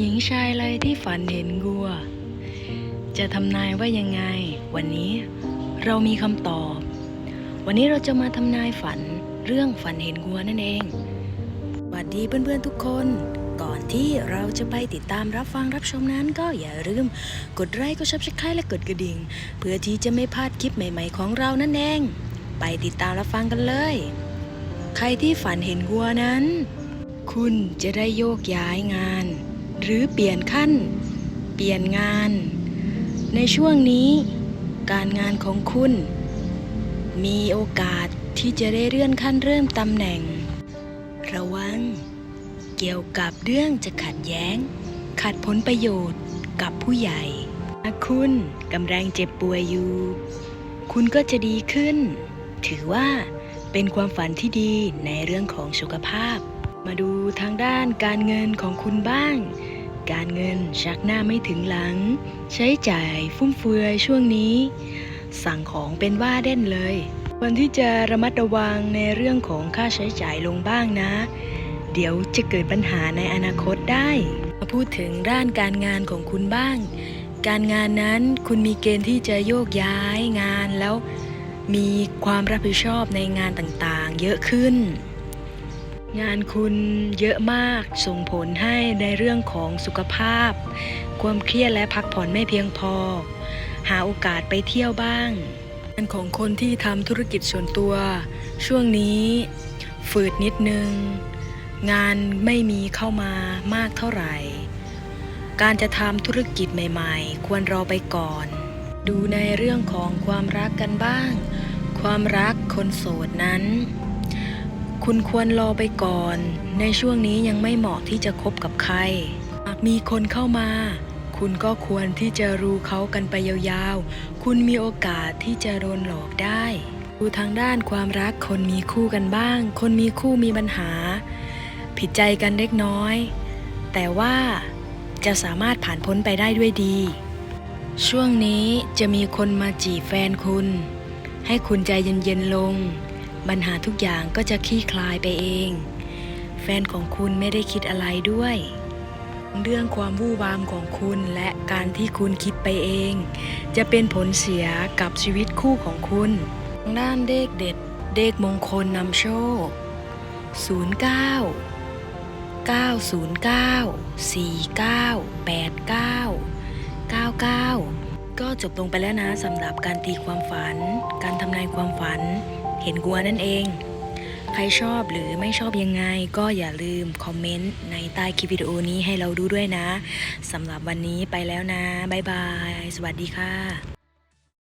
หญิงชายอะไรที่ฝันเห็นวัว จะทำนายว่ายังไง วันนี้เรามีคำตอบ วันนี้เราจะมาทำนายฝันเรื่องฝันเห็นวัวนั่นเองสวัสดีเพื่อนๆทุกคน ก่อนที่เราจะไปติดตามรับฟังรับชมนั้นก็อย่าลืมกดไลค์กดซับสไครต์และกดกระดิ่ง เพื่อที่จะไม่พลาดคลิปใหม่ ๆ ของเรานั่นเอง ไปติดตามรับฟังกันเลย ใครที่ฝันเห็นวัวนั้น คุณจะได้โยกย้ายงาน หรือเปลี่ยนขั้น เปลี่ยนงาน ในช่วงนี้ การงานของคุณ มีโอกาสที่จะได้เลื่อนขั้นเริ่มตำแหน่ง ระวัง เกี่ยวกับเรื่องจะขัดแย้ง ขัดผลประโยชน์กับผู้ใหญ่ถ้าคุณกำลังเจ็บป่วยอยู่ คุณก็จะดีขึ้น ถือว่าเป็นความฝันที่ดีในเรื่องของสุขภาพ มาดูทางด้านการเงินของคุณบ้าง การเงินชักหน้าไม่ถึงหลัง ใช้จ่ายฟุ่มเฟือยช่วงนี้ สั่งของเป็นว่าเด่นเลยควรที่จะระมัดระวังในเรื่องของค่าใช้จ่ายลงบ้างนะ เดี๋ยวจะเกิดปัญหาในอนาคตได้มาพูดถึงด้านการงานของคุณบ้าง การงานนั้นคุณมีเกณฑ์ที่จะโยกย้ายงานแล้วมีความรับผิดชอบในงานต่างๆ เยอะขึ้น งานคุณเยอะมากส่งผลให้ในเรื่องของสุขภาพ ความเครียดและพักผ่อนไม่เพียงพอ หาโอกาสไปเที่ยวบ้างงานของคนที่ทำธุรกิจส่วนตัว ช่วงนี้ฝืดนิดนึง งานไม่มีเข้ามามากเท่าไหร่ การจะทำธุรกิจใหม่ ๆ ควรรอไปก่อน ดูในเรื่องของความรักกันบ้าง ความรักคนโสดนั้น คุณควรรอไปก่อน ในช่วงนี้ยังไม่เหมาะที่จะคบกับใคร หากมีคนเข้ามา คุณก็ควรที่จะรู้เขากันไปยาวๆ คุณมีโอกาสที่จะโดนหลอกได้ ดูทางด้านความรักคนมีคู่กันบ้าง คนมีคู่มีปัญหา ผิดใจกันเล็กน้อย แต่ว่าจะสามารถผ่านพ้นไปได้ด้วยดี ช่วงนี้จะมีคนมาจีบแฟนคุณ ให้คุณใจเย็นๆลง ปัญหาทุกอย่างก็จะคลี่คลายไปเอง แฟนของคุณไม่ได้คิดอะไรด้วย เรื่องความวู่วามของคุณและการที่คุณคิดไปเอง จะเป็นผลเสียกับชีวิตคู่ของคุณทางด้านเลขเด็ดเลขมงคลนำโชค 09 909 4989 99 ก็จบลงไปแล้วนะสำหรับการตีความฝัน การทำนายความฝัน เห็นกัวนั่นเอง ใครชอบหรือไม่ชอบยังไง ก็อย่าลืมคอมเมนต์ในใต้คลิปวิดีโอนี้ให้เราดูด้วยนะสำหรับวันนี้ไปแล้วนะ บ๊ายบาย สวัสดีค่ะ